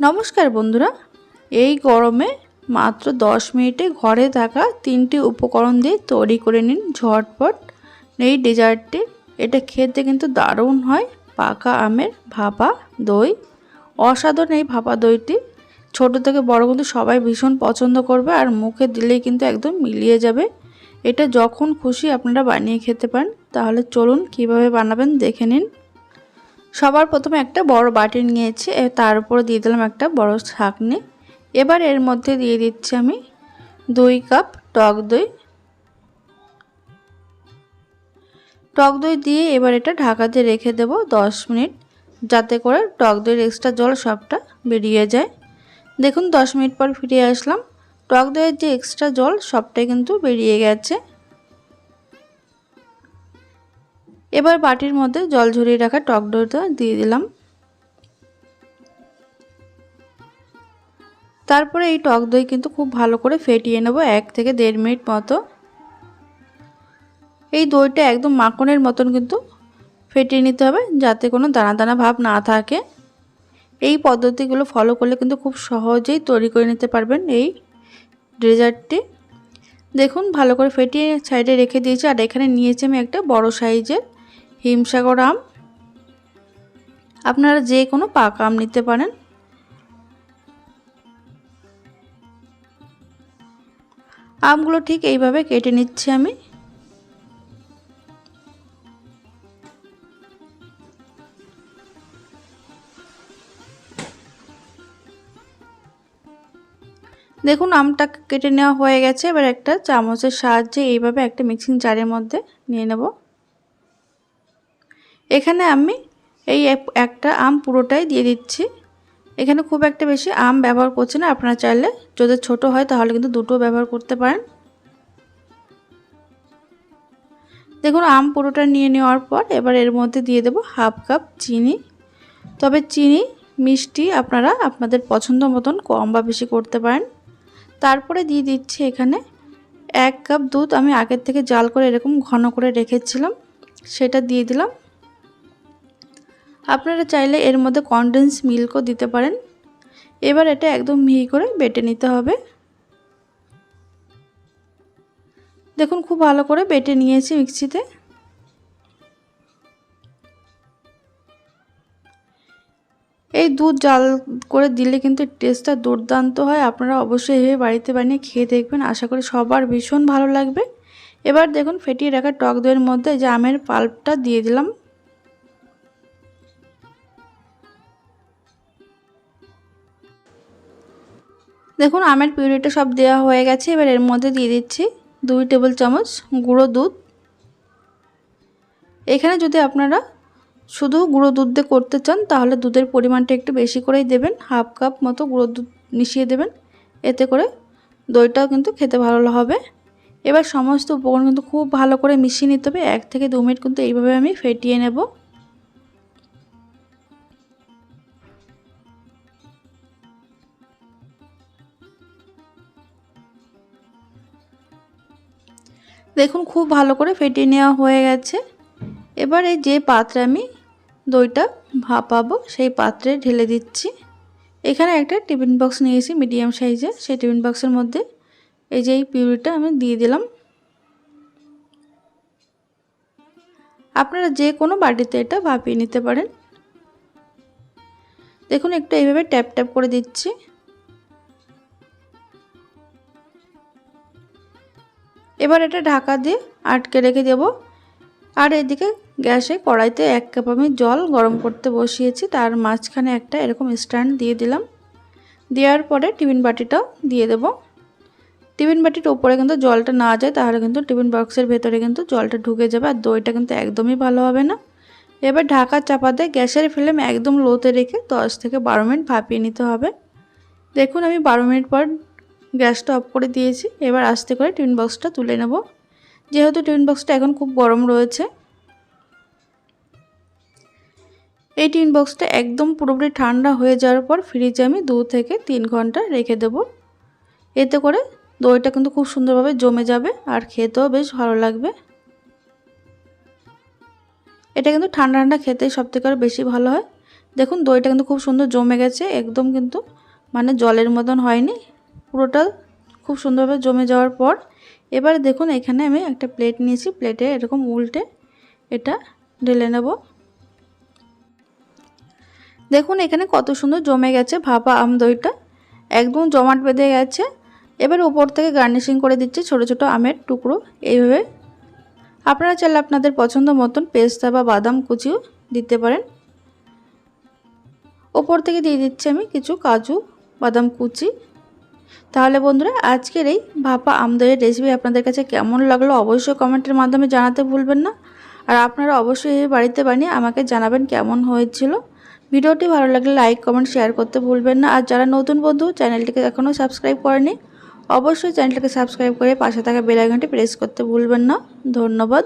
নমস্কার বন্ধুরা, এই গরমে মাত্র 10 মিনিটে ঘরে থাকা তিনটি উপকরণ দিয়ে তৈরি করে নিন ঝটপট। এই ডেজার্টটি, এটা খেতে কিন্তু দারুণ হয়, পাকা আমের ভাপা দই। অসাধারণ এই ভাপা দইটি। ছোট থেকে বড় কিন্তু সবাই ভীষণ পছন্দ করবে আর মুখে দিলেই কিন্তু একদম মিলিয়ে যাবে। এটা যখন খুশি আপনারা বানিয়ে খেতে পারেন। তাহলে চলুন কীভাবে বানাবেন দেখে নিন। সবার প্রথমে একটা বড় বাটি নিয়েছি তার উপরে দিয়ে দিলাম একটা বড় ছাঁকনি এবার এর মধ্যে দিয়ে দিচ্ছি আমি দুই কাপ টক দই। টক দই দিয়ে এবার এটা ঢাকা দিয়ে রেখে দেব দশ মিনিট, যাতে করে টক দইয়ের এক্সট্রা জল সবটা বেরিয়ে যায়। দেখুন, দশ মিনিট পর ফিরে আসলাম। টক দইয়ের যে এক্সট্রা জল সবটাই কিন্তু বেরিয়ে গেছে। এবার বাটির মধ্যে জল ঝরিয়ে রাখা টক দইটা দিয়ে দিলাম। তারপরে এই টক দই কিন্তু খুব ভালো করে ফেটিয়ে নেব এক থেকে দেড় মিনিট মতো। এই দইটা একদম মাখনের মতন কিন্তু ফেটিয়ে নিতে হবে যাতে কোনো দানা দানা ভাব না থাকে। এই পদ্ধতিগুলো ফলো করলে কিন্তু খুব সহজেই তৈরি করে নিতে পারবেন এই ডেজার্টটি। দেখুন ভালো করে ফেটিয়ে সাইডে রেখে দিয়েছি আর এখানে নিয়েছি আমি একটা বড় সাইজের হিমসাগর আম? আপনারা যে কোনো পাকা আম নিতে পারেন। আমগুলো ঠিক এইভাবে কেটে নিচ্ছি আমি। দেখুন, আমটা কেটে নেওয়া হয়ে গেছে। এবার একটা চামচের সাহায্যে এইভাবে একটা মিক্সিং জারের মধ্যে নিয়ে নেব। এখানে আমি এই একটা আম পুরোটাই দিয়ে দিচ্ছি। এখানে খুব একটা বেশি আম ব্যবহার করছি না, আপনারা চাইলে যদি ছোট হয় তাহলে কিন্তু দুটো ব্যবহার করতে পারেন। দেখুন, আম পুরোটা নিয়ে নেওয়ার পর এবার এর মধ্যে দিয়ে দেব হাফ কাপ চিনি। তবে চিনি, মিষ্টি আপনারা আপনাদের পছন্দ মতন কম বা বেশি করতে পারেন। তারপরে দিয়ে দিচ্ছি এখানে এক কাপ দুধ। আমি আগের থেকে জাল করে এরকম ঘন করে রেখেছিলাম, সেটা দিয়ে দিলাম। আপনারা চাইলে এর মধ্যে কনডেন্স মিল্কও দিতে পারেন। এবার এটা একদম মিহি করে বেটে নিতে হবে। দেখুন, খুব ভালো করে বেটে নিয়েছি মিক্সিতে। এই দুধ জাল করে দিলে কিন্তু টেস্টটা দুর্দান্ত হয়। আপনারা অবশ্যই এভাবে বাড়িতে বানিয়ে খেয়ে দেখবেন। আশা করি সবার ভীষণ ভালো লাগবে। এবার দেখুন, ফেটিয়ে রাখা টক দইয়ের মধ্যে যে আমের পাল্পটা দিয়ে দিলাম। দেখুন, আমের পিউরিটা সব দেওয়া হয়ে গেছে। এবার এর মধ্যে দিয়ে দিচ্ছি দুই টেবিল চামচ গুঁড়ো দুধ। এখানে যদি আপনারা শুধু গুঁড়ো দুধ দিয়ে করতে চান, তাহলে দুধের পরিমাণটা একটু বেশি করেই দেবেন। হাফ কাপ মতো গুঁড়ো দুধ মিশিয়ে দেবেন। এতে করে দইটাও কিন্তু খেতে ভালো হবে। এবার সমস্ত উপকরণ কিন্তু খুব ভালো করে মিশিয়ে নিতে হবে। এক থেকে দু মিনিট কিন্তু এইভাবে আমি ফেটিয়ে নেব। দেখুন খুব ভালো করে ফেটিয়ে নেওয়া হয়ে গেছে। এবার যে পাত্রে আমি দইটা ভাপাবো, সেই পাত্রে ঢেলে দিচ্ছি। এখানে একটা টিফিন বক্স নিয়েছি মিডিয়াম সাইজে। সেই টিফিন বক্সের মধ্যে এই যে এই পিউরিটা আমি দিয়ে দিলাম। আপনারা যে কোনো বাটিতে এটা ভাপিয়ে নিতে পারেন। দেখুন একটু এইভাবে ট্যাপ ট্যাপ করে দিচ্ছি। এবার এটা ঢাকা দিয়ে আটকে রেখে দেব। আর এদিকে গ্যাসে কড়াইতে এক কাপ আমি জল গরম করতে বসিয়েছি। তার মাঝখানে একটা এরকম স্ট্যান্ড দিয়ে দিলাম। দেওয়ার পরে টিফিন বাটিটাও দিয়ে দেব। টিফিন বাটির ওপরে কিন্তু জলটা না যায়, তাহলে কিন্তু টিফিন বক্সের ভেতরে কিন্তু জলটা ঢুকে যাবে আর দইটা কিন্তু একদমই ভালো হবে না। এবার ঢাকা চাপা দিয়ে গ্যাসের ফ্লেম একদম লোতে রেখে দশ থেকে বারো মিনিট ভাপিয়ে নিতে হবে। দেখুন আমি বারো মিনিট পর গ্যাসটা অফ করে দিয়েছি। এবার আস্তে করে টিফিন বক্সটা তুলে নেব। যেহেতু টিফিন বক্সটা এখন খুব গরম রয়েছে, এই টিন বক্সটা একদম পুরোপুরি ঠান্ডা হয়ে যাওয়ার পর ফ্রিজে আমি দু থেকে তিন ঘণ্টা রেখে দেব। এতে করে দইটা কিন্তু খুব সুন্দরভাবে জমে যাবে আর খেতেও বেশ ভালো লাগবে। এটা কিন্তু ঠান্ডা ঠান্ডা খেতে সব থেকে বেশি ভালো হয়। দেখুন দইটা কিন্তু খুব সুন্দর জমে গেছে, একদম কিন্তু মানে জলের মতন হয়নি। পুরোটা খুব সুন্দরভাবে জমে যাওয়ার পর, এবারে দেখুন এখানে আমি একটা প্লেট নিয়েছি। প্লেটে এরকম উল্টে এটা ঢেলে নেব। দেখুন এখানে কত সুন্দর জমে গেছে ভাপা আম দইটা একদম জমাট বেঁধে গেছে। এবার উপর থেকে গার্নিশিং করে দিচ্ছি ছোট ছোট আমের টুকরো। এইভাবে আপনারা চাইলে আপনাদের পছন্দ মতন পেস্তা বা বাদাম কুচিও দিতে পারেন। ওপর থেকে দিয়ে দিচ্ছি আমি কিছু কাজু, বাদাম কুচি। তাহলে বন্ধুরা, আজকের এই ভাপা আমদইয়ের রেসিপি আপনাদের কাছে কেমন লাগল অবশ্যই কমেন্টের মাধ্যমে জানাতে ভুলবেন না। আর আপনারা অবশ্যই এই বাড়িতে বানিয়ে আমাকে জানাবেন কেমন হয়েছিল। ভিডিওটি ভালো লাগলে লাইক কমেন্ট শেয়ার করতে ভুলবেন না। আর যারা নতুন বন্ধু, চ্যানেলটিকে এখনও সাবস্ক্রাইব করেনি, অবশ্যই চ্যানেলটাকে সাবস্ক্রাইব করে পাশে থাকা বেল আইকনটি প্রেস করতে ভুলবেন না। ধন্যবাদ।